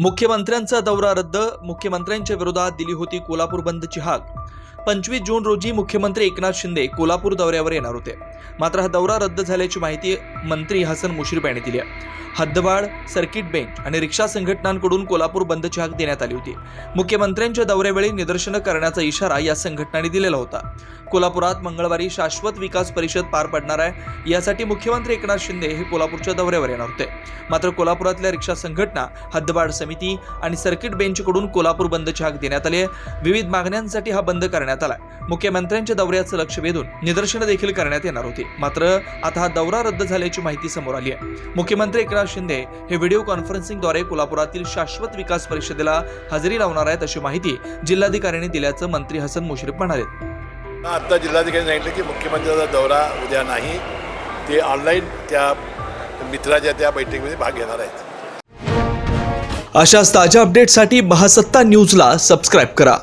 मुख्यमंत्र्यांचा दौरा रद्द मुख्यमंत्र्यांच्या विरोधात दिली होती कोल्हापूर बंदची हाक पंचवीस जून रोजी मुख्यमंत्री एकनाथ शिंदे कोल्हापूर दौऱ्यावर येणार होते. मात्र हा दौरा रद्द झाल्याची माहिती मंत्री हसन मुश्रीफ यांनी दिली आहे. हद्दवाढ सर्किट बेंच आणि रिक्षा संघटनांकडून कोल्हापूर बंदची हाक देण्यात आली होती. मुख्यमंत्र्यांच्या दौऱ्यावेळी निदर्शनं करण्याचा इशारा या संघटनांनी दिलेला होता. कोल्हापुरात मंगळवारी शाश्वत विकास परिषद पार पडणार आहे. यासाठी मुख्यमंत्री एकनाथ शिंदे हे कोल्हापूरच्या दौऱ्यावर येणार होते. मात्र कोल्हापुरातल्या रिक्षा संघटना हद्दवाढ समिती आणि सर्किट बेंचकडून कोल्हापूर बंदची हाक देण्यात आली आहे. विविध मागण्यांसाठी हा बंद करण्यात आला मुख्यमंत्र्यांच्या दौऱ्याचं लक्ष वेधून निदर्शनं देखील करण्यात येणार होती. मात्र आता हा दौरा रद्द झाल्याची माहिती समोर आली आहे. मुख्यमंत्री एकनाथ शिंदे हे व्हिडिओ कॉन्फरन्सिंगद्वारे कोल्हापुरातील शाश्वत विकास परिषदेला हजेरी लावणार आहेत अशी माहिती जिल्हाधिकाऱ्यांनी दिल्याचं मंत्री हसन मुश्रीफ म्हणाले. आता जिल्हाधिकारी सांगितलं की मुख्यमंत्र्यांचा दौरा उद्या नाही. ते ऑनलाईन त्या मित्राच्या त्या बैठकीमध्ये भाग घेणार आहेत. अशाच ताज्या अपडेटसाठी महासत्ता न्यूजला सबस्क्राईब करा.